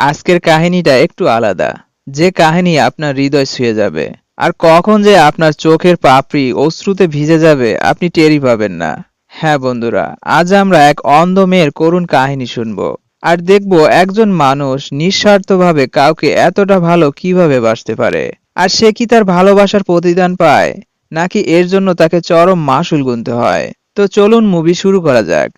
আজকের কাহিনীটা একটু আলাদা। যে কাহিনী আপনার হৃদয় ছুঁয়ে যাবে। আর কখন যে আপনার চোখের পাপড়ি অশ্রুতে ভিজে যাবে, আপনি টেরই পাবেন না। হ্যাঁ বন্ধুরা, আজ আমরা এক অন্ধ মেয়ের করুণ কাহিনী শুনব। আর দেখব একজন মানুষ নিঃস্বার্থভাবে কাউকে এতটা ভালো কীভাবে বাসতে পারে। আর সে কি তার ভালোবাসার প্রতিদান পায়? নাকি এর জন্য তাকে চরম মাসুল গুনতে হয়? তো চলুন মুভি শুরু করা যাক।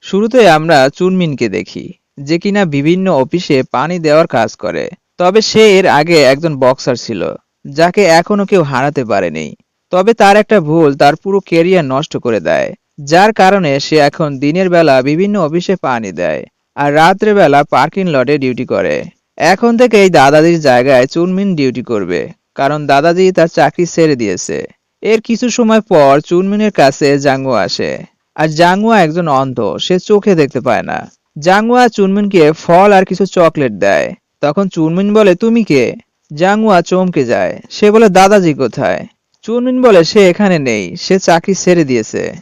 শুরুতে আমরা চুনমিনকে দেখি। যে কিনা বিভিন্ন অফিসে পানি দেওয়ার কাজ করে। তবে সে এর আগে একজন বক্সার ছিল, যাকে এখনও কেউ হারাতে পারেনি। তবে তার একটা ভুল তার পুরো কেরিয়ার নষ্ট করে দেয়, যার কারণে সে এখন দিনের বেলা বিভিন্ন অফিসে পানি দেয় আর রাত্রে বেলা পার্কিং লটে ডিউটি করে। এখন থেকে এই দাদাজির জায়গায় চুনমিন ডিউটি করবে, কারণ দাদাজি তার চাকরি ছেড়ে দিয়েছে। এর কিছু সময় পর চুনমিনের কাছে জাঙ্গু আসে, আর জাঙ্গুয়া একজন অন্ধ, সে চোখে দেখতে পায় না। জাঙ্গুয়া চুনমিনকে ফল আর কিছু চকলেট দেয়। তখন চুনমিন বলে, তুমি কে? জাঙ্গুয়া চমকে যায়। সে বলে, দাদাজি কোথায়? চুনমিন বলে, সে এখানে নেই, সে চাকরি ছেড়ে দিয়েছে।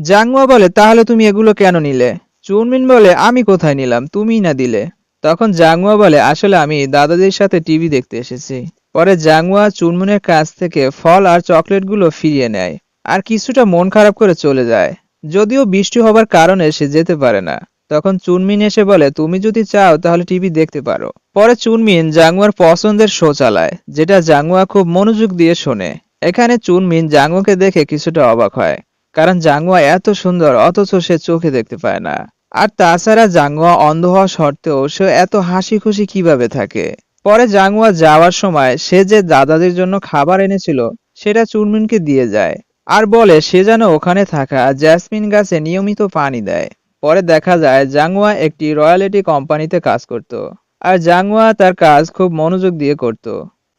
জাঙ্গুয়া বলে, তাহলে তুমি এগুলো কেন নিলে? চুনমিন বলে, আমি কোথায় নিলাম? তুমি না দিলে। তখন জাঙ্গুয়া বলে, আসলে আমি দাদাজির সাথে টিভি দেখতে এসেছি। পরে জাঙ্গুয়া চুনমুনের কাছ থেকে ফল আর চকলেটগুলো ফিরিয়ে নেয়। আর কিছুটা মন খারাপ করে চলে যায়। যদিও বৃষ্টি হবার কারণে সে যেতে পারে না। তখন চুনমিন এসে বলে, তুমি যদি চাও তাহলে টিভি দেখতে পারো। পরে চুনমিন জাঙ্গুয়ার পছন্দের শো চালায়, যেটা জাঙ্গুয়া খুব মনোযোগ দিয়ে শোনে। এখানে চুনমিন জাঙ্গুয়াকে দেখে কিছুটা অবাক হয়, কারণ জাঙ্গুয়া এত সুন্দর, অথচ সে চোখে দেখতে পায় না। আর তাছাড়া জাঙ্গুয়া অন্ধ হওয়া সত্ত্বেও সে এত হাসি খুশি কীভাবে থাকে? পরে জাঙ্গুয়া যাওয়ার সময় সে যে দাদাদের জন্য খাবার এনেছিল, সেটা চুনমিনকে দিয়ে যায়। আর বলে, সে যেন ওখানে থাকা, জ্যাসমিন গাছে নিয়মিত পানি দেয়। পরে দেখা যায় জাঙ্গুয়া একটি রয়্যালিটি কোম্পানিতে কাজ করত। আর জাঙ্গুয়া তার কাজ খুব মনোযোগ দিয়ে করত।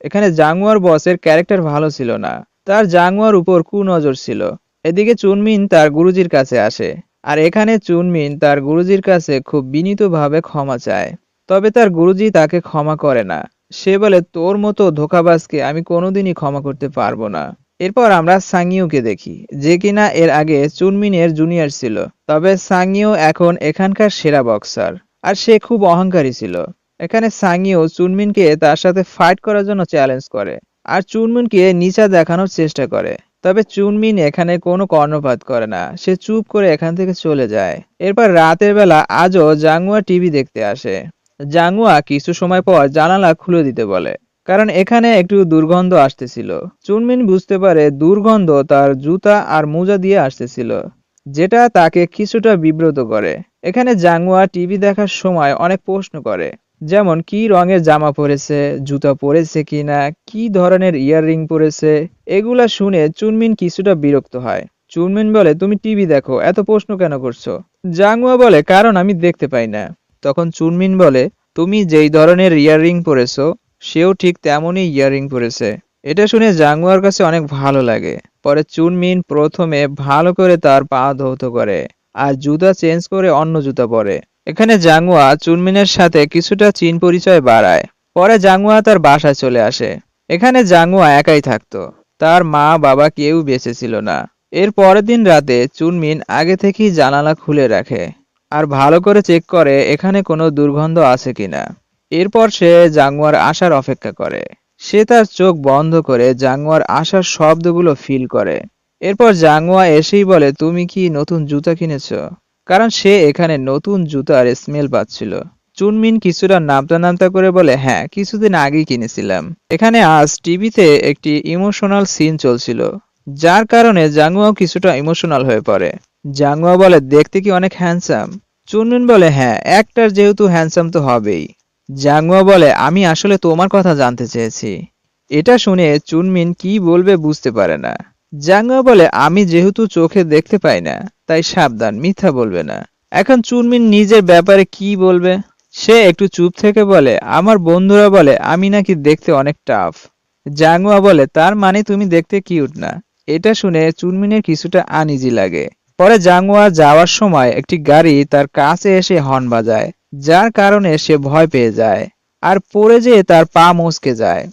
এখানে জাঙ্গুয়ার বসের ক্যারেক্টার ভালো ছিল না। তার জাঙ্গুয়ার উপর কুনজর ছিল। এদিকে চুনমিন তার গুরুজির কাছে আসে। আর এখানে চুনমিন তার গুরুজির কাছে খুব বিনীতভাবে ক্ষমা চায়। তবে তার গুরুজি তাকে ক্ষমা করে না। সে বলে, তোর মতো ধোকাবাজকে আমি কোনোদিনই ক্ষমা করতে পারব না। এরপর আমরা সাংইউকে দেখি, যে কিনা এর আগে চুনমিনের জুনিয়র ছিল, তবে সাংইউ এখন এখানকার সেরা বক্সার। আর সে খুব অহংকারী ছিল। এখানে সাংইউ চুনমিনকে তার সাথে ফাইট করার জন্য চ্যালেঞ্জ করে, আর চুনমিনকে নিচা দেখানোর চেষ্টা করে। তবে চুনমিন এখানে কোনো কর্ণপাত করে না, সে চুপ করে এখান থেকে চলে যায়। এরপর রাতের বেলা আজও জাঙ্গুয়া টিভি দেখতে আসে। জাঙ্গুয়া কিছু সময় পর জানালা খুলে দিতে বলে। কারণ এখানে একটু দুর্গন্ধ আসতেছিল। চুনমিন বুঝতে পারে দুর্গন্ধ তার জুতা আর মোজা দিয়ে আসতেছিল, যেটা তাকে কিছুটা বিব্রত করে। এখানে জাঙ্গুয়া টিভি দেখার সময় অনেক প্রশ্ন করে, যেমন, কি রঙের জামা পরেছে? জুতা পরেছে কিনা কি ধরনের ইয়াররিং পরেছে? এগুলা শুনে চুনমিন কিছুটা বিরক্ত হয়। চুনমিন বলে, তুমি টিভি দেখো, এত প্রশ্ন কেন করছ? জাঙ্গুয়া বলে, কারণ আমি দেখতে পাই না। তখন চুনমিন বলে, তুমি যেই ধরনের ইয়াররিং পরেছো সেও ঠিক তেমনই ইয়াররিং পরেছে। এটা শুনে জাঙ্গুয়ার কাছে অনেক ভালো লাগে। পরে চুনমিন প্রথমে ভালো করে তার পা ধৌত করে আর জুতা চেঞ্জ করে অন্য জুতা পরে। এখানে জাঙ্গুয়া চুনমিনের সাথে কিছুটা চিন পরিচয় বাড়ায়। পরে জাঙ্গুয়া তার বাসায় চলে আসে। এখানে জাঙ্গুয়া একাই থাকতো। তার মা, বাবা কেউ বেঁচে ছিল না। এর পরের দিন রাতে চুনমিন আগে থেকেই জানালা খুলে রাখে। আর ভালো করে চেক করে এখানে কোনো দুর্গন্ধ আছে কিনা। এরপর সে জাঙ্গুয়ার আসার অপেক্ষা করে। সে তার চোখ বন্ধ করে জাঙ্গুয়ার আসার শব্দগুলো ফিল করে। এরপর জাঙ্গুয়া এসেই বলে, তুমি কি নতুন জুতা কিনেছ? কারণ সে এখানে নতুন জুতার স্মেল পাচ্ছিল। চুনমিন কিছুটা নামতা নামতা করে বলে হ্যাঁ কিছুদিন আগেই কিনেছিলাম। এখানে আজ টিভিতে একটি ইমোশনাল সিন চলছিল, যার কারণে জাঙ্গুয়াও কিছুটা ইমোশনাল হয়ে পড়ে। জাঙ্গুয়া বলে, দেখতে কি অনেক হ্যান্ডসাম চুনমিন বলে হ্যাঁ একটার যেহেতু হ্যান্ডসাম তো হবেই। জাঙ্গুয়া বলে, আমি আসলে তোমার কথা জানতে চেয়েছি। এটা শুনে চুনমিন কি বলবে বুঝতে পারে না। জাঙ্গুয়া বলে, আমি যেহেতু চোখে দেখতে পাই না, তাই সাবধান, মিথ্যা বলবে না। এখন চুনমিন নিজের ব্যাপারে কি বলবে? সে একটু চুপ থেকে বলে, আমার বন্ধুরা বলে, আমি নাকি দেখতে অনেক টাফ জাঙ্গুয়া বলে, তার মানে তুমি দেখতে কিউট না? এটা শুনে চুনমিনের কিছুটা আনিজি লাগে। পরে জাঙ্গুয়া যাওয়ার সময় একটি গাড়ি তার কাছে এসে হর্ন বাজায়। যার কারণে সে ভয় পেয়ে যায় আর পড়ে যেয়ে তার পা মচকে যায়।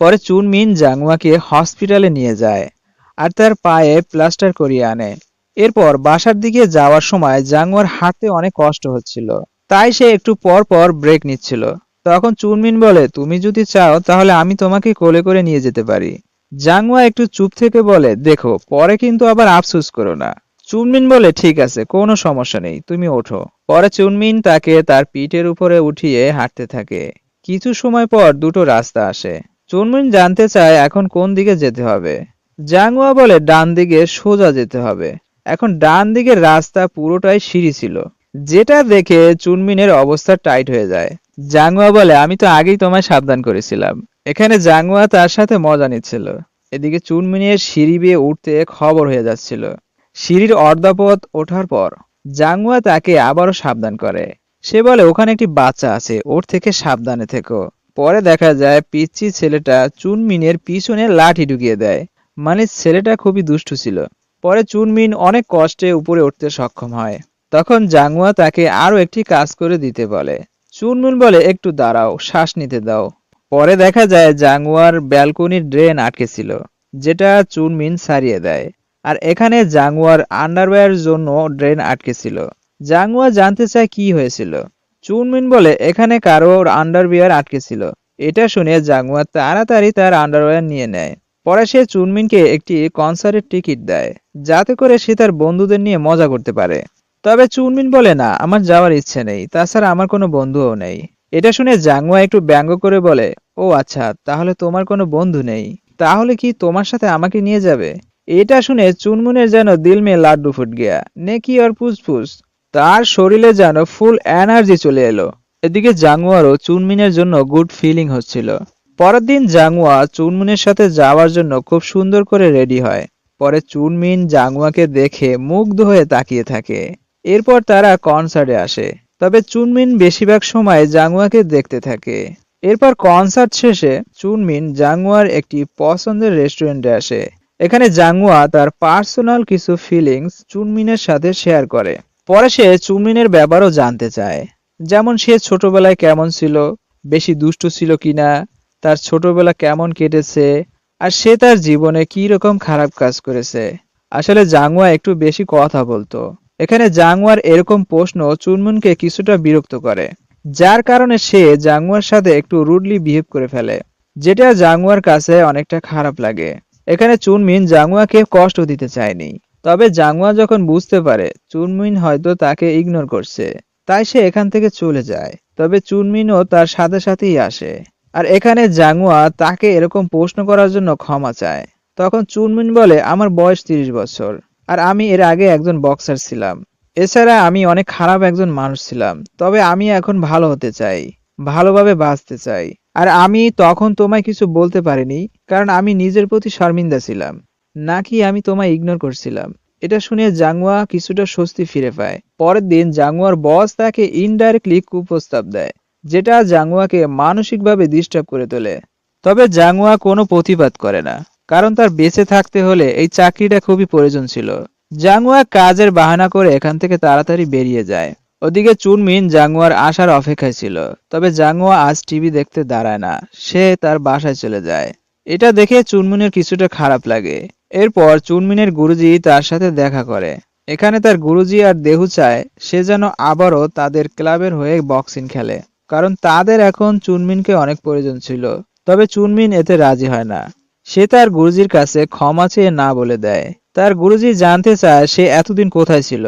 পরে চুনমিন জাঙ্গুয়াকে হসপিটালে নিয়ে যায় আর তার পায়ে প্লাস্টার করিয়ে আনে। এরপর বাসার দিকে যাওয়ার সময় জাঙ্গুয়ার হাঁটতে অনেক কষ্ট হচ্ছিল। তাই সে একটু পর পর ব্রেক নিচ্ছিল। তখন চুনমিন বলে, তুমি যদি চাও, তাহলে আমি তোমাকে কোলে করে নিয়ে যেতে পারি। জাংওয়া একটু চুপ থেকে বলে, দেখো, পরে কিন্তু আবার আফসোস করো না। চুনমিন বলে, ঠিক আছে, কোনো সমস্যা নেই, তুমি ওঠো। পরে চুনমিন তাকে তার পিঠের উপরে উঠিয়ে হাঁটতে থাকে। কিছু সময় পর দুটো রাস্তা আসে। চুনমিন জানতে চায় এখন কোন দিকে যেতে হবে। জাংওয়া বলে, ডান দিকে সোজা যেতে হবে। এখন ডান দিকের রাস্তা পুরোটাই সিঁড়ি ছিল। যেটা দেখে চুনমিনের অবস্থা টাইট হয়ে যায়। জাংওয়া বলে, আমি তো আগেই তোমায় সাবধান করেছিলাম। এখানে জাংওয়া তার সাথে মজা নিচ্ছিল। এদিকে চুনমিনের সিঁড়ি বেয়ে উঠতে খবর হয়ে যাচ্ছিল। সিঁড়ির অর্ধপথ ওঠার পর জাংওয়া তাকে আবারও সাবধান করে। সে বলে, ওখানে একটি বাচ্চা আছে, ওর থেকে সাবধানে থেকো। পরে দেখা যায় পিচ্ছি ছেলেটা চুনমিনের পিছনে লাঠি ঢুকিয়ে দেয়। মানে ছেলেটা খুবই দুষ্টু ছিল। পরে চুনমিন অনেক কষ্টে উপরে উঠতে সক্ষম হয়। তখন জাংওয়া তাকে আরও একটি কাজ করে দিতে বলে। চুনমিন বলে, একটু দাঁড়াও, শ্বাস নিতে দাও। পরে দেখা যায় জাংওয়ার ব্যালকনির ড্রেন আটকে ছিল, যেটা চুনমিন সারিয়ে দেয়। আর এখানে জাংওয়ার আন্ডারওয়্যার জন্য ড্রেন আটকে ছিল জাংওয়া জানতে চায় কি হয়েছিল। চুনমিন বলে, এখানে কারোর আন্ডারওয়্যার আটকে ছিল এটা শুনে জাংওয়া তাড়াতাড়ি তার আন্ডারওয়্যার নিয়ে নেয়। পরে সে চুনমিনকে একটি কনসার্টের টিকিট দেয়, যাতে করে সে তার বন্ধুদের নিয়ে মজা করতে পারে। তবে চুনমিন বলে, না, আমার যাওয়ার ইচ্ছে নেই, তাছাড়া আমার কোনো বন্ধুও নেই। এটা শুনে জাংওয়া একটু ব্যঙ্গ করে বলে, ও আচ্ছা তাহলে তোমার কোনো বন্ধু নেই। তাহলে কি তোমার সাথে আমাকে নিয়ে যাবে? এটা শুনে চুনমুনের যেন দিল মে লাড্ডু ফুট গিয়া। নেকি আর ফুসফুস। তার শরীরে যেন ফুল এনার্জি চলে এলো। এদিকে জাংওয়ারও চুনমিনের জন্য গুড ফিলিং হচ্ছিল। পরের দিন জাংওয়া চুনমুনের সাথে যাওয়ার জন্য খুব সুন্দর করে রেডি হয়। পরে চুনমিন জাংওয়াকে দেখে মুগ্ধ হয়ে তাকিয়ে থাকে। এরপর তারা কনসার্টে আসে। তবে চুনমিন বেশিরভাগ সময় জাংওয়াকে দেখতে থাকে। এরপর কনসার্ট শেষে চুনমিন জাংওয়ার একটি পছন্দের রেস্টুরেন্টে আসে। এখানে জাংওয়া তার পার্সোনাল কিছু ফিলিংস চুনমিনের সাথে শেয়ার করে। পরে সে চুনমিনের ব্যাপারও জানতে চায়। যেমন সে ছোটবেলায় কেমন ছিল, বেশি দুষ্টু ছিল কিনা, তার ছোটবেলা কেমন কেটেছে, আর সে তার জীবনে কি রকম খারাপ কাজ করেছে। আসলে জাংওয়া একটু বেশি কথা বলতো। এখানে জাংওয়ার এরকম প্রশ্ন চুনমুনকে কিছুটা বিরক্ত করে, যার কারণে সে জাংওয়ার সাথে একটু রুডলি বিহেভ করে ফেলে, যেটা জাংওয়ার কাছে অনেকটা খারাপ লাগে। এখানে চুনমিন জাংওয়াকে কষ্ট দিতে চায়নি। তবে জাংওয়া যখন বুঝতে পারে, চুনমিন হয়তো তাকে ইগনোর করছে। তাই সে এখান থেকে চলে যায়। তবে চুনমিনও তার সাথে সাথেই আসে। আর এখানে জাংওয়া তাকে এরকম প্রশ্ন করার জন্য ক্ষমা চায়। তখন চুনমিন বলে, আমার বয়স তিরিশ বছর, আর আমি এর আগে একজন বক্সার ছিলাম। এছাড়া আমি অনেক খারাপ একজন মানুষ ছিলাম। তবে আমি এখন ভালো হতে চাই, ভালোভাবে বাঁচতে চাই। আর আমি তখন তোমায় কিছু বলতে পারিনি, কারণ আমি নিজের প্রতি শর্মিন্দা ছিলাম। নাকি আমি তোমায় ইগনোর করছিলাম? এটা শুনে জাংওয়া কিছুটা স্বস্তি ফিরে পায়। পরের দিন জাংওয়ার বস তাকে ইনডাইরেক্টলি কুপ্রস্তাব দেয়, যেটা জাংওয়াকে মানসিকভাবে ডিস্টার্ব করে তোলে। তবে জাংওয়া কোনো প্রতিবাদ করে না, কারণ তার বেঁচে থাকতে হলে এই চাকরিটা খুবই প্রয়োজন ছিল। জাংওয়া কাজের বাহানা করে এখান থেকে তাড়াতাড়ি বেরিয়ে যায়। ওদিকে চুনমিন জাংওয়ার আসার অপেক্ষায় ছিল, তবে জাংওয়া আজ টিভি দেখতে দাঁড়ায় না, সে তার বাসায় চলে যায়। এটা দেখে চুনমিনের কিছুটা খারাপ লাগে। এরপর চুনমিনের গুরুজি তার সাথে দেখা করে। এখানে তার গুরুজি আর দেহু চায়, সে যেন আবারও তাদের ক্লাবের হয়ে বক্সিং খেলে। কারণ তাদের এখন চুনমিনকে অনেক প্রয়োজন ছিল, তবে চুনমিন এতে রাজি হয় না। সে তার গুরুজির কাছে ক্ষমা চেয়ে না বলে দেয়। তার গুরুজি জানতে চায় সে এতদিন কোথায় ছিল।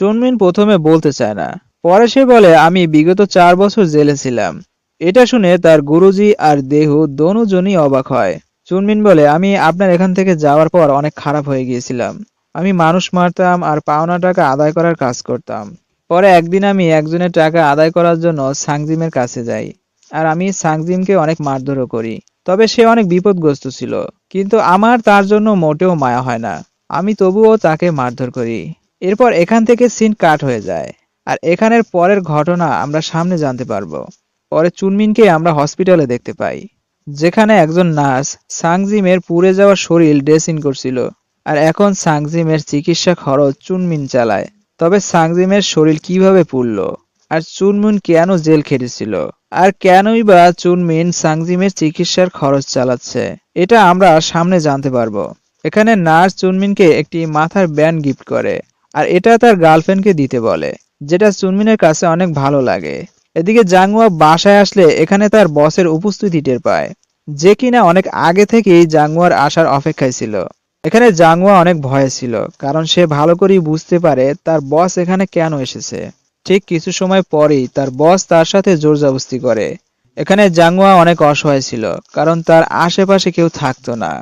চুনমিন প্রথমে বলতে চায় না। পরে সে বলে, আমি বিগত চার বছর জেলে ছিলাম। এটা শুনে তার গুরুজি আর দেহু দোনোজনই অবাক হয়। চুনমিন বলে, আমি আপনার এখান থেকে যাওয়ার পর অনেক খারাপ হয়ে গিয়েছিলাম। আমি মানুষ মারতাম আর পাওনা টাকা আদায় করার কাজ করতাম। পরে একদিন আমি একজনের টাকা আদায় করার জন্য সাংজিমের কাছে যাই আর আমি সাংজিমকে অনেক মারধরও করি। তবে সে অনেক বিপদগ্রস্ত ছিল। কিন্তু আমার তার জন্য মোটেও মায়া হয় না। আমি তবুও তাকে মারধর করি। এরপর এখান থেকে সিন কাট হয়ে যায়। আর এখানের পরের ঘটনা আমরা সামনে জানতে পারব। পরে চুনমিনকে আমরা হসপিটালে দেখতে পাই, যেখানে একজন নার্স সাংজিমের পুড়ে যাওয়া শরীর ড্রেসিং করছিল। আর এখন সাংজিমের চিকিৎসা খরচ চুনমিন চালায়। তবে সাংজিমের শরীর কীভাবে পুড়লো? আর চুনমিন কেন জেল খেটেছিল? আর কেনই বা চুনমিন সাংজিমের চিকিৎসার খরচ চালাচ্ছে? এটা আমরা সামনে জানতে পারব। এখানে নার্স চুনমিনকে একটি মাথার ব্যান্ড গিফট করে। আর এটা তার গার্লফ্রেন্ডকে দিতে বলে, যেটা চুনমিনের কাছে অনেক ভালো লাগে। এদিকে জাঙ্গুয়া বাসায় আসলে এখানে তার বসের উপস্থিতি টের পায়, যে কিনা অনেক আগে থেকেই জাঙ্গুয়ার আসার অপেক্ষায় ছিল। এখানে জাঙ্গুয়া অনেক ভয়ে ছিল, কারণ সে ভালো করেই বুঝতে পারে তার বস এখানে কেন এসেছে। ঠিক কিছু সময় পরেই তার বস তার সাথে জোরজবস্তি করে। এখানে জাঙ্গুয়া অনেক অসহায় ছিল, কারণ তার আশেপাশে কেউ থাকতো না।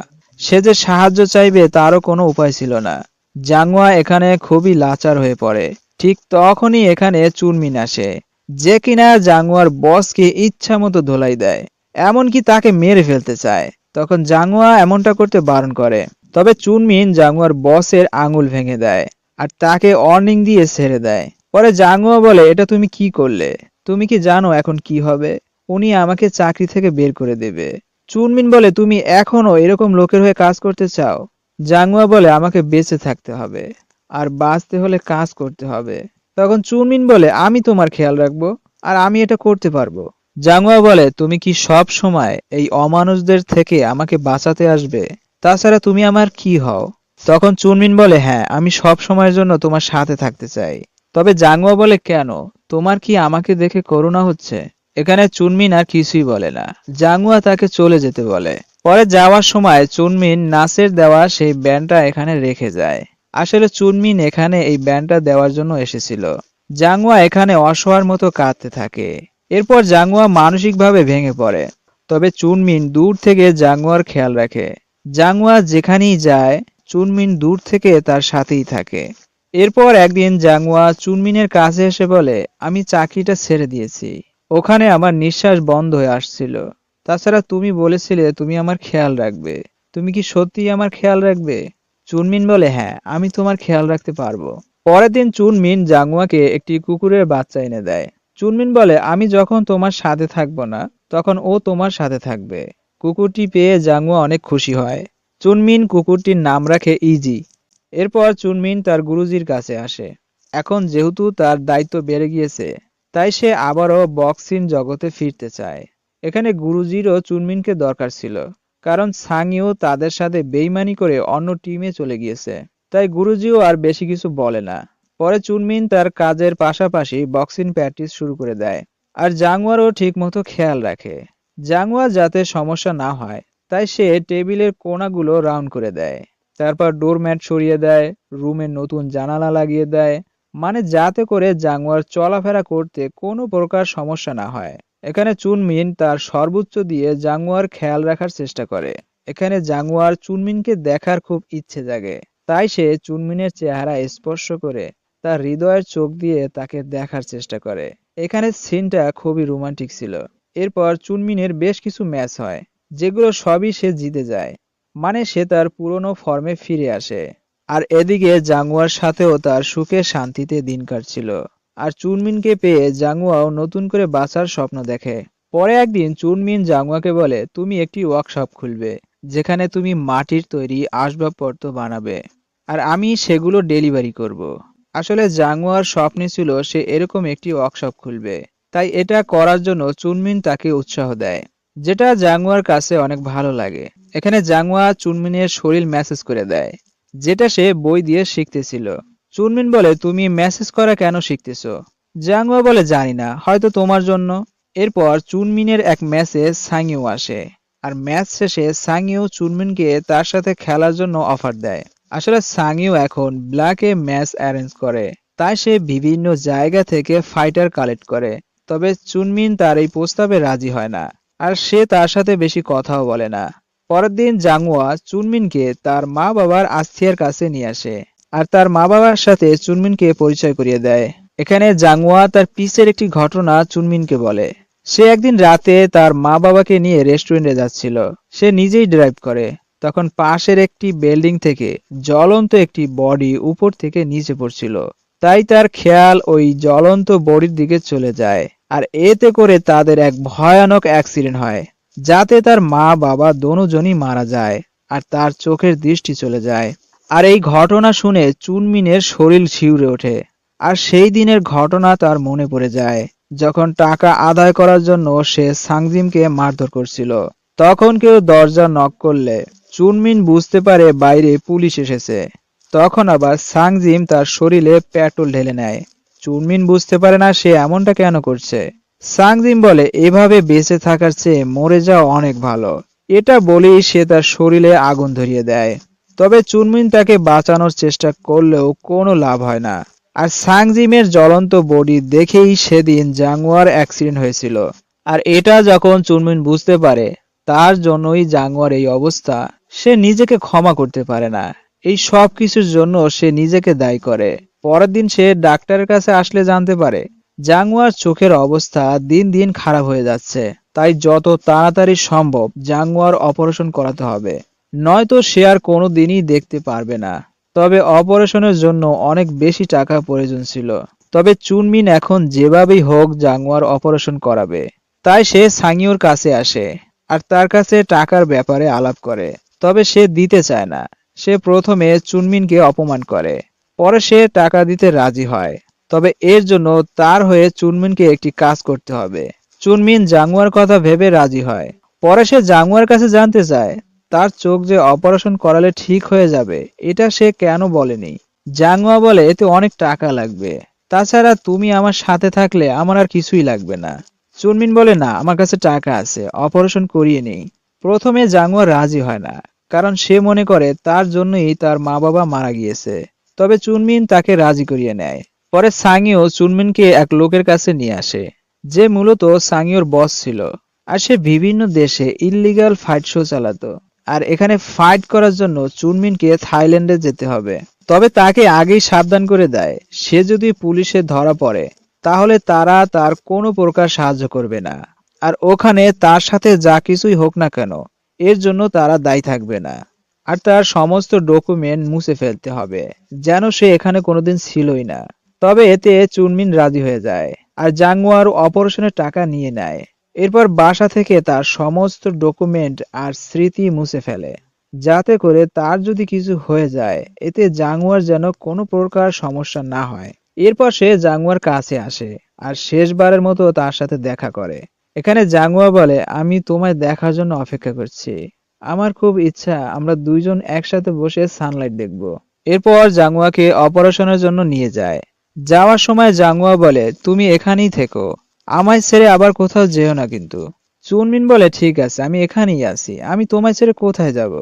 সে যে সাহায্য চাইবে তারও কোনো উপায় ছিল না। জাঙ্গুয়া এখানে খুবই লাচার হয়ে পড়ে। ঠিক তখনই এখানে চুনমিন আসে, যে কিনা জাঙ্গুয়ার বসকে ইচ্ছা মতো ধোলাই দেয়, এমনকি তাকে মেরে ফেলতে চায়। তখন জাঙ্গুয়া এমনটা করতে বারণ করে, তবে চুনমিন জাঙ্গুয়ার বসের আঙুল ভেঙে দেয় আর তাকে অর্নিং দিয়ে ছেড়ে দেয়। পরে জাঙ্গুয়া বলে, এটা তুমি কি করলে? তুমি কি জানো এখন কি হবে? উনি আমাকে চাকরি থেকে বের করে দেবে। চুনমিন বলে, তুমি এখনও এরকম লোকের হয়ে কাজ করতে চাও? জাঙ্গুয়া বলে আমাকে বেঁচে থাকতে হবে আর বাঁচতে হলে কাজ করতে হবে। তখন চুনমিন বলে, আমি তোমার খেয়াল রাখব আর আমি এটা করতে পারব। জাঙ্গুয়া বলে, তুমি কি সব সময় এই অমানুষদের থেকে আমাকে বাঁচাতে আসবে? তাছাড়া তুমি আমার কি হও? তখন চুনমিন বলে হ্যাঁ আমি সব সময়ের জন্য তোমার সাথে থাকতে চাই। তবে জাঙ্গুয়া বলে, কেন? তোমার কি আমাকে দেখে করুণা হচ্ছে? এখানে চুনমিন আর কিছুই বলে না। জাঙ্গুয়া তাকে চলে যেতে বলে। পরে যাওয়ার সময় চুনমিন নাচের দেওয়া সেই ব্যান্ডটা এখানে রেখে যায়। আসলে চুনমিন এখানে এই ব্যান্ডটা দেওয়ার জন্য এসেছিল। জাঙ্গুয়া এখানে অসহার মতো কাঁদতে থাকে। এরপর জাঙ্গুয়া মানসিকভাবে ভেঙে পড়ে। তবে চুনমিন দূর থেকে জাঙ্গুয়ার খেয়াল রাখে। জাঙ্গুয়া যেখানেই যায়, চুনমিন দূর থেকে তার সাথেই থাকে। এরপর একদিন জাঙ্গুয়া চুনমিনের কাছে এসে বলে, আমি চাকরিটা ছেড়ে দিয়েছি। ওখানে আমার নিঃশ্বাস বন্ধ হয়ে আসছিল। তাছাড়া তুমি বলেছিলে তুমি আমার খেয়াল রাখবে। তুমি কি সত্যিই আমার খেয়াল রাখবে? চুনমিন বলে হ্যাঁ আমি তোমার খেয়াল রাখতে পারব। পরের দিন চুনমিন জাঙ্গুয়াকে একটি কুকুরের বাচ্চা এনে দেয়। চুনমিন বলে, আমি যখন তোমার সাথে থাকব না, তখন ও তোমার সাথে থাকবে। কুকুরটি পেয়ে জাঙ্গুয়া অনেক খুশি হয়। চুনমিন কুকুরটির নাম রাখে ইজি। এরপর চুনমিন তার গুরুজির কাছে আসে। এখন যেহেতু তার দায়িত্ব বেড়ে গিয়েছে, তাই সে আবারও বক্সিং জগতে ফিরতে চায়। এখানে গুরুজিরও চুনমিনকে দরকার ছিল, কারণ সাংইও তাদের সাথে বেইমানি করে অন্য টিমে চলে গিয়েছে। তাই গুরুজিও আর বেশি কিছু বলে না। পরে চুনমিন তার কাজের পাশাপাশি বক্সিং প্র্যাকটিস শুরু করে দেয় আর জাঙ্গুয়ারও ঠিকমতো খেয়াল রাখে। জাঙ্গুয়া যাতে সমস্যা না হয়, তাই সে টেবিলের কোনাগুলো রাউন্ড করে দেয়, তারপর ডোরম্যাট সরিয়ে দেয়, রুমে নতুন জানালা লাগিয়ে দেয় মানে যাতে করে জাঙ্গুয়ার চলাফেরা করতে কোনো প্রকার সমস্যা না হয়। এখানে চুনমিন তার সর্বোচ্চ দিয়ে জাঙ্গুয়ার খেয়াল রাখার চেষ্টা করে। এখানে জাঙ্গুয়ার চুনমিনকে দেখার খুব ইচ্ছে জাগে। তাই সে চুনমিনের চেহারা স্পর্শ করে তার হৃদয়ের চোখ দিয়ে তাকে দেখার চেষ্টা করে। এখানে সিনটা খুবই রোমান্টিক ছিল। এরপর চুনমিনের বেশ কিছু ম্যাচ হয়, যেগুলো সবই সে জিতে যায়। মানে সে তার পুরনো ফর্মে ফিরে আসে। আর এদিকে জাঙ্গুয়ার সাথেও তার সুখে শান্তিতে দিন কাটছিল। আর চুনমিনকে পেয়ে জাঙ্গুয়াও নতুন করে বাঁচার স্বপ্ন দেখে। পরে একদিন চুনমিন জাঙ্গুয়াকে বলে, তুমি একটি ওয়ার্কশপ খুলবে, যেখানে তুমি মাটির তৈরি আসবাবপত্র বানাবে, আর আমি সেগুলো ডেলিভারি করব। আসলে জাঙ্গুয়ার স্বপ্নে ছিল সে এরকম একটি ওয়ার্কশপ খুলবে। তাই এটা করার জন্য চুনমিন তাকে উৎসাহ দেয়, যেটা জাঙ্গুয়ার কাছে অনেক ভালো লাগে। এখানে জাঙ্গুয়া চুনমিনের শরীর মেসেজ করে দেয়, যেটা সে বই দিয়ে শিখতেছিল। চুনমিন বলে, তুমি মেসেজ করা কেন শিখতেছো? জাঙ্গুয়া বলে, জানি না, হয়তো তোমার জন্য। এরপর চুনমিনের এক ম্যাচে সাংইও আসে, আর ম্যাচ শেষে সাংইও চুনমিনকে তার সাথে খেলার জন্য অফার দেয়। আসলে সাংইও এখন ব্ল্যাকে ম্যাচ অ্যারেঞ্জ করে, তাই সে বিভিন্ন জায়গা থেকে ফাইটার কালেক্ট করে, তবে চুনমিন তার এই প্রস্তাবে রাজি হয় না, আর সে তার সাথে বেশি কথাও বলে না। পরের দিন জাঙ্গুয়া চুনমিনকে তার মা বাবার আস্থিয়ার কাছে নিয়ে আসে আর তার মা বাবার সাথে চুনমিনকে পরিচয় করিয়ে দেয়। এখানে জাঙ্গুয়া তার পিসের একটি ঘটনা চুনমিনকে বলে। সে একদিন রাতে তার মা বাবাকে নিয়ে রেস্টুরেন্টে যাচ্ছিল। সে নিজেই ড্রাইভ করে। তখন পাশের একটি বিল্ডিং থেকে জ্বলন্ত একটি বডি উপর থেকে নিচে পড়ছিল। তাই তার খেয়াল ওই জ্বলন্ত বডির দিকে চলে যায়। আর এতে করে তাদের এক ভয়ানক অ্যাক্সিডেন্ট হয়, যাতে তার মা বাবা দোনোজনই মারা যায় আর তার চোখের দৃষ্টি চলে যায়। আর এই ঘটনা শুনে চুনমিনের শরীর শিউরে ওঠে। আর সেই দিনের ঘটনা তার মনে পড়ে যায়, যখন টাকা আদায় করার জন্য সে সাংজিমকে মারধর করছিল। তখন কেউ দরজা নক করলে চুনমিন বুঝতে পারে বাইরে পুলিশ এসেছে। তখন আবার সাংজিম তার শরীরে পেট্রোল ঢেলে নেয়। চুনমিন বুঝতে পারে না সে এমনটা কেন করছে। সাংজিম বলে, এভাবে বেঁচে থাকার চেয়ে মরে যাওয়া অনেক ভালো। এটা বলেই সে তার শরীরে আগুন ধরিয়ে দেয়। তবে চুনমিন তাকে বাঁচানোর চেষ্টা করলেও কোনো লাভ হয় না। আর সাংজিমের জ্বলন্ত বডি দেখেই সেদিন জাঙ্গুয়ার অ্যাক্সিডেন্ট হয়েছিল। আর এটা যখন চুনমিন বুঝতে পারে, তার জন্যই জাঙ্গুয়ার এই অবস্থা, সে নিজেকে ক্ষমা করতে পারে না। এই সব কিছুর জন্য সে নিজেকে দায়ী করে। পরের দিন সে ডাক্তারের কাছে আসলে জানতে পারে, জাঙ্গুয়ার চোখের অবস্থা দিন দিন খারাপ হয়ে যাচ্ছে। তাই যত তাড়াতাড়ি সম্ভব জাঙ্গুয়ার অপারেশন করাতে হবে। নয়তো সে আর কোনো দিনই দেখতে পারবে না। তবে অপারেশনের জন্য অনেক বেশি টাকা প্রয়োজন ছিল। তবে চুনমিন এখন যেভাবেই হোক জাঙ্গুয়ার অপারেশন করাবে। তাই সে সাংইওর কাছে আসে আর তার কাছে টাকার ব্যাপারে আলাপ করে। তবে সে দিতে চায় না। সে প্রথমে চুনমিনকে অপমান করে। পরে সে টাকা দিতে রাজি হয়। তবে এর জন্য তার হয়ে চুনমিনকে একটি কাজ করতে হবে। চুনমিন জাঙ্গুয়ার কথা ভেবে রাজি হয়। পরে সে জাঙ্গুয়ার কাছে জানতে চায় তার চোখ যে অপারেশন করালে ঠিক হয়ে যাবে, এটা সে কেন বলেনি? জাঙ্গুয়া বলে, এতে অনেক টাকা লাগবে। তাছাড়া তুমি আমার সাথে থাকলে আমার আর কিছুই লাগবে না। চুনমিন বলে, না, আমার কাছে টাকা আছে, অপারেশন করিয়ে নেই। প্রথমে জাঙ্গুয়া রাজি হয় না, কারণ সে মনে করে তার জন্যই তার মা বাবা মারা গিয়েছে। তবে চুনমিন তাকে রাজি করিয়ে নেয়। পরে সাংইও চুনমিনকে এক লোকের কাছে নিয়ে আসে, যে মূলত সাংইওর বস ছিল। আর সে বিভিন্ন দেশে ইল্লিগাল ফাইট শো চালাতো। আর এখানে ফাইট করার জন্য চুনমিনকে থাইল্যান্ডে যেতে হবে। তবে তাকে আগেই সাবধান করে দেয়। সে যদি পুলিশে ধরা পড়ে, তাহলে তারা তার কোনো প্রকার সাহায্য করবে না। আর ওখানে তার সাথে যা কিছুই হোক না কেন, এর জন্য তারা দায়ী থাকবে না। আর তার সমস্ত ডকুমেন্ট মুছে ফেলতে হবে, যেন সে এখানে কোনোদিন ছিলই না। তবে এতে চুনমিন রাজি হয়ে যায়, আর জাঙ্গুয়ার অপারেশনের টাকা নিয়ে নেয়। এরপর বাসা থেকে তার সমস্ত ডকুমেন্ট আর স্মৃতি মুছে ফেলে। যাতে করে তার যদি কিছু হয়ে যায়, এতে জাঙ্গুয়ার যেন কোনো প্রকার সমস্যা না হয়। এরপর সে জাঙ্গুয়ার কাছে আসে আর শেষবারের মতো তার সাথে দেখা করে। এখানে জাঙ্গুয়া বলে, আমি তোমায় দেখার জন্য অপেক্ষা করছি। আমার খুব ইচ্ছা আমরা দুইজন একসাথে বসে সানলাইট দেখব। এরপর জাঙ্গুয়াকে অপারেশনের জন্য নিয়ে যায়। যাওয়ার সময় জাঙ্গুয়া বলে, তুমি এখানেই থেকো। আমায় ছেড়ে আবার কোথাও যেও না কিন্তু। চুনমিন বলে, ঠিক আছে, আমি এখানেই আছি। আমি তোমায় ছেড়ে কোথায় যাব?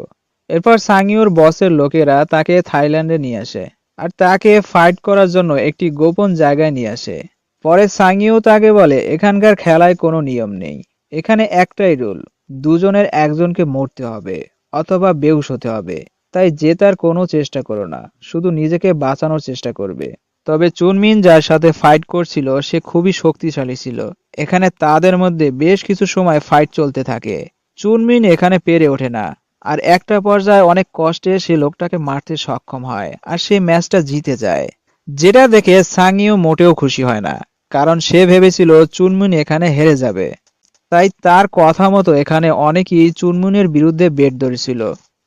এরপর সাংইওর বসের লোকেরা তাকে থাইল্যান্ডে নিয়ে আসে আর তাকে ফাইট করার জন্য একটি গোপন জায়গায় নিয়ে আসে। পরে সাংইও তাকে বলে, এখানকার খেলায় কোনো নিয়ম নেই। এখানে একটাই রুল, দুজনের একজনকে মরতে হবে অথবা বেউস হতে হবে। তাই জেতার কোনো চেষ্টা করো না, শুধু নিজেকে বাঁচানোর চেষ্টা করবে। তবে চুনমিন যার সাথে ফাইট করছিল, সে খুবই শক্তিশালী ছিল। এখানে তাদের মধ্যে বেশ কিছু সময় ফাইট চলতে থাকে। চুনমিন এখানে পেরে ওঠে না। আর একটা পর্যায়ে অনেক কষ্টে সে লোকটাকে মারতে সক্ষম হয় আর সে ম্যাচটা জিতে যায়। যেটা দেখে সাংইও মোটেও খুশি হয় না, কারণ সে ভেবেছিল চুনমুন এখানে হেরে যাবে। তাই তার কথা মতো এখানে অনেকেই চুনমুনের বিরুদ্ধে বেট ধরেছিল।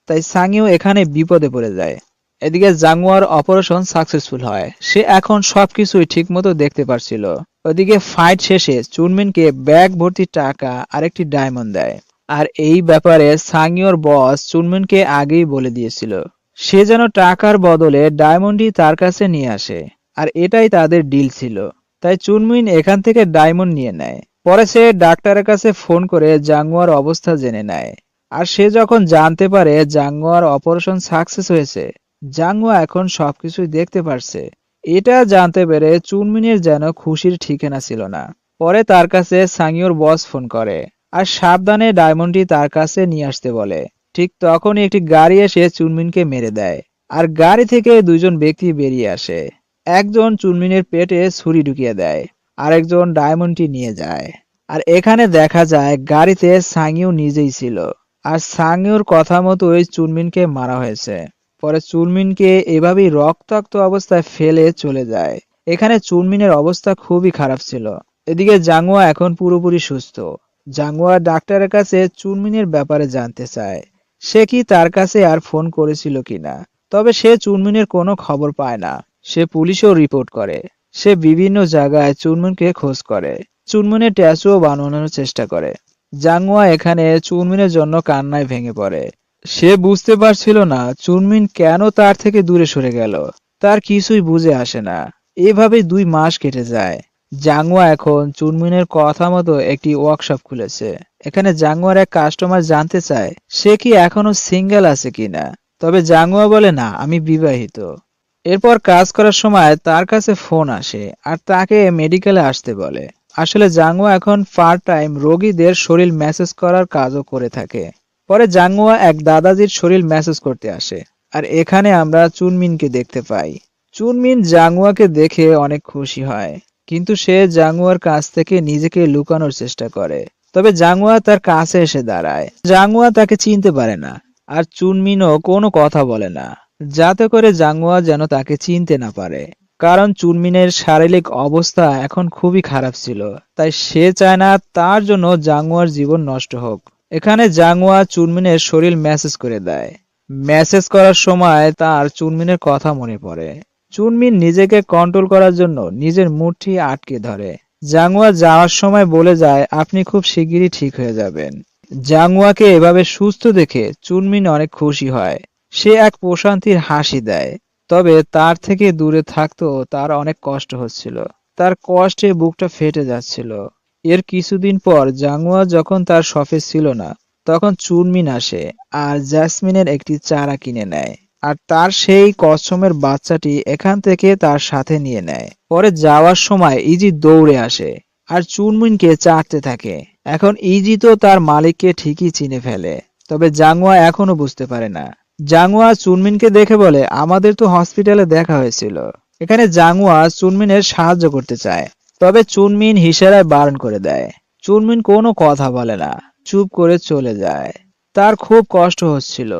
তাই সাংইও এখানে বিপদে পড়ে যায়। এদিকে জাঙ্গুয়ার অপারেশন সাকসেসফুল হয়। সে এখন সবকিছুই ঠিকমতো দেখতে পারছিল। ওদিকে ফাইট শেষে চুনমিনকে ব্যাগ ভর্তি টাকা আর একটি ডায়মন্ড দেয়। আর এই ব্যাপারে সাংইওর বস চুনমিনকে আগেই বলে দিয়েছিল। সে যেন টাকার বদলে ডায়মন্ডই তার কাছে নিয়ে আসে। আর এটাই তাদের ডিল ছিল। তাই চুনমিন এখান থেকে ডায়মন্ড নিয়ে নেয়। পরে সে ডাক্তারের কাছে ফোন করে জাঙ্গুয়ার অবস্থা জেনে নেয়। আর সে যখন জানতে পারে জাঙ্গুয়ার অপারেশন সাকসেস হয়েছে জাঙ্গুয়া এখন সবকিছুই দেখতে পারছে। এটা জানতে পেরে চুনমিনের যেন খুশির ঠিকানা ছিল না। পরে তার কাছে সাংইওর বস ফোন করে আর সাবধানে ডায়মন্ডটি তার কাছে নিয়ে আসতে বলে। ঠিক তখনই একটি গাড়ি এসে চুনমিনকে মেরে দেয় আর গাড়ি থেকে দুইজন ব্যক্তি বেরিয়ে আসে। একজন চুনমিনের পেটে ছুরি ঢুকিয়ে দেয়, আরেকজন ডায়মন্ডটি নিয়ে যায়। আর এখানে দেখা যায় গাড়িতে সাংইও নিজেই ছিল। আর সাংইওর কথা মতোই চুনমিনকে মারা হয়েছে। পরে চুনমিনকে এভাবেই রক্তাক্ত অবস্থায় ফেলে চলে যায়। এখানে চুনমিনের অবস্থা খুবই খারাপ ছিল। এদিকে জাঙ্গুয়া এখন পুরোপুরি সুস্থ। জাঙ্গুয়া ডাক্তারের কাছে চুনমিনের ব্যাপারে জানতে চায়। সে কি তার কাছে আর ফোন করেছিল কিনা? তবে সে চুনমিনের কোনো খবর পায় না। সে পুলিশেও রিপোর্ট করে। সে বিভিন্ন জায়গায় চুনমুনকে খোঁজ করে। চুনমুনের ট্যাচুও বানানোর চেষ্টা করে। জাঙ্গুয়া এখানে চুনমিনের জন্য কান্নায় ভেঙে পড়ে। সে বুঝতে পারছিল না চুনমিন কেন তার থেকে দূরে সরে গেল। তার কিছুই বুঝে আসে না। এভাবে দুই মাস কেটে যায়। জাঙ্গুয়া এখন চুনমিনের কথা মতো একটি ওয়ার্কশপ খুলেছে। এখানে জাঙ্গুয়ার এক কাস্টমার জানতে চায়, সে কি এখনও সিঙ্গেল আছে কিনা? তবে জাঙ্গুয়া বলে, না, আমি বিবাহিত। এরপর কাজ করার সময় তার কাছে ফোন আসে আর তাকে মেডিকেলে আসতে বলে। আসলে জাঙ্গুয়া এখন পার্ট টাইম রোগীদের শরীর ম্যাসেজ করার কাজও করে থাকে। পরে জাঙ্গুয়া এক দাদাজির শরীর ম্যাসেজ করতে আসে, আর এখানে আমরা চুনমিনকে দেখতে পাই। চুনমিন জাঙ্গুয়াকে দেখে অনেক খুশি হয়, কিন্তু সে জাঙ্গুয়ার কাছ থেকে নিজেকে লুকানোর চেষ্টা করে। তবে জাঙ্গুয়া তার কাছে এসে দাঁড়ায়। জাঙ্গুয়া তাকে চিনতে পারে না, আর চুনমিনও কোনো কথা বলে না, যাতে করে জাঙ্গুয়া যেন তাকে চিনতে না পারে। কারণ চুনমিনের শারীরিক অবস্থা এখন খুবই খারাপ ছিল, তাই সে চায় না তার জন্য জাঙ্গুয়ার জীবন নষ্ট হোক। এখানে জাঙ্গুয়া চুনমিনের শরীর মেসেজ করে দেয়। মেসেজ করার সময় তার চুনমিনের কথা মনে পড়ে। চুনমিন নিজেকে কন্ট্রোল করার জন্য নিজের মুঠি আটকে ধরে। জাঙ্গুয়া যাওয়ার সময় বলে যায়, আপনি খুব শিগগিরই ঠিক হয়ে যাবেন। জাঙ্গুয়াকে এভাবে সুস্থ দেখে চুনমিন অনেক খুশি হয়। সে এক প্রশান্তির হাসি দেয়। তবে তার থেকে দূরে থাকতেও তার অনেক কষ্ট হচ্ছিল। তার কষ্টে বুকটা ফেটে যাচ্ছিল। এর কিছুদিন পর জাঙ্গুয়া যখন তার শপে ছিল না, তখন চুনমিন আসে আর জ্যাসমিনের একটি চারা কিনে নেয়। আর তার সেই কচ্ছমের বাচ্চাটি এখান থেকে তার সাথে নিয়ে নেয়। পরে যাওয়ার সময় ইজি দৌড়ে আসে আর চুনমিনকে চাটতে থাকে। এখন ইজি তো তার মালিককে ঠিকই চিনে ফেলে, তবে জাঙ্গুয়া এখনও বুঝতে পারে না। জাঙ্গুয়া চুনমিনকে দেখে বলে, আমাদের তো হসপিটালে দেখা হয়েছিল। এখানে জাঙ্গুয়া চুনমিনের সাহায্য করতে চায়। তবে চুনমিন হিসারায় বারণ করে দেয়। চুনমিন কোনো কথা বলে না, চুপ করে চলে যায়। তার খুব কষ্ট হচ্ছিল।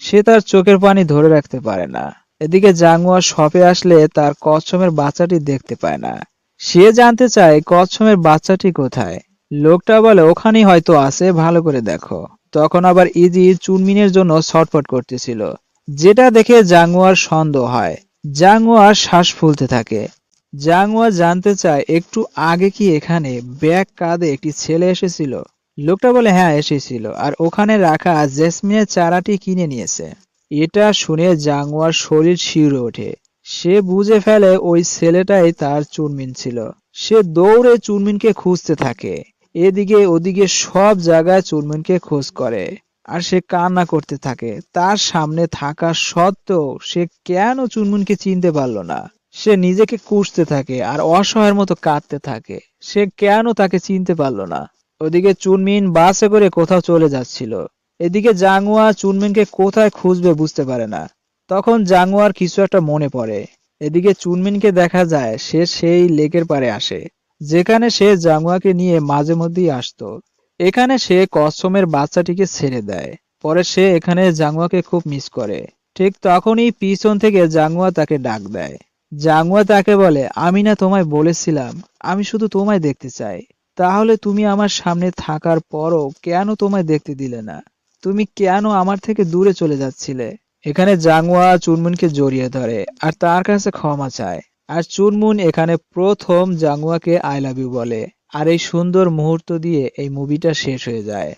সে তার চোখের পানি ধরে রাখতে পারে না। এদিকে জাঙ্গুয়া শপে আসলে তার কচ্ছমের বাচ্চাটি দেখতে পায় না। সে জানতে চায় কচ্ছমের বাচ্চাটি কোথায়। লোকটা বলে, ওখানেই হয়তো আছে, ভালো করে দেখো। তখন আবার ইজি চুনমিনের জন্য ছটফট করতেছিল। যেটা দেখে জাঙ্গুয়ার সন্দেহ হয়। জাঙ্গুয়ার শ্বাস ফুলতে থাকে। জাঙ্গুয়া জানতে চায়, একটু আগে কি এখানে ব্যাগ কাঁধে একটি ছেলে এসেছিল? লোকটা বলে হ্যাঁ এসেছিল, আর ওখানে রাখা জেসমিনের চারাটি কিনে নিয়েছে। এটা শুনে জাঙ্গুয়ার শরীর শিউরে ওঠে। সে বুঝে ফেলে ওই ছেলেটাই তার চুনমিন ছিল। সে দৌড়ে চুনমিনকে খুঁজতে থাকে। এদিকে ওদিকে সব জায়গায় চুনমিনকে খোঁজ করে, আর সে কান্না করতে থাকে। তার সামনে থাকা সত্ত্বেও সে কেন চুনমুনকে চিনতে পারল না? সে নিজেকে কুষতে থাকে আর অসহায়ের মতো কাঁদতে থাকে। সে কেন তাকে চিনতে পারল না? ওদিকে চুনমিন বাসে করে কোথাও চলে যাচ্ছিল। এদিকে জাঙ্গুয়া চুনমিনকে কোথায় খুঁজবে বুঝতে পারে না। তখন জাঙ্গুয়ার কিছু একটা মনে পড়ে। এদিকে চুনমিনকে দেখা যায় সে সেই লেকের পারে আসে, যেখানে সে জাঙ্গুয়াকে নিয়ে মাঝে মধ্যেই আসতো। এখানে সে কচ্ছমের বাচ্চাটিকে ছেড়ে দেয়। পরে সে এখানে জাঙ্গুয়াকে খুব মিস করে। ঠিক তখনই পিছন থেকে জাঙ্গুয়া তাকে ডাক দেয়। জাঙ্গুয়া তাকে বলে, আমি না তোমায় বলেছিলাম, আমি শুধু তোমায় দেখতে চাই। তাহলে তুমি আমার সামনে থাকার পরও কেন তোমায় দেখতে দিলে না? তুমি কেন আমার থেকে দূরে চলে যাচ্ছিলে? এখানে জাঙ্গুয়া চুনমুনকে জড়িয়ে ধরে আর তার কাছে ক্ষমা চায়। আর চুনমুন এখানে প্রথম জাঙ্গুয়াকে আই লাভ ইউ বলে। আর এই সুন্দর মুহূর্ত দিয়ে এই মুভিটা শেষ হয়ে যায়।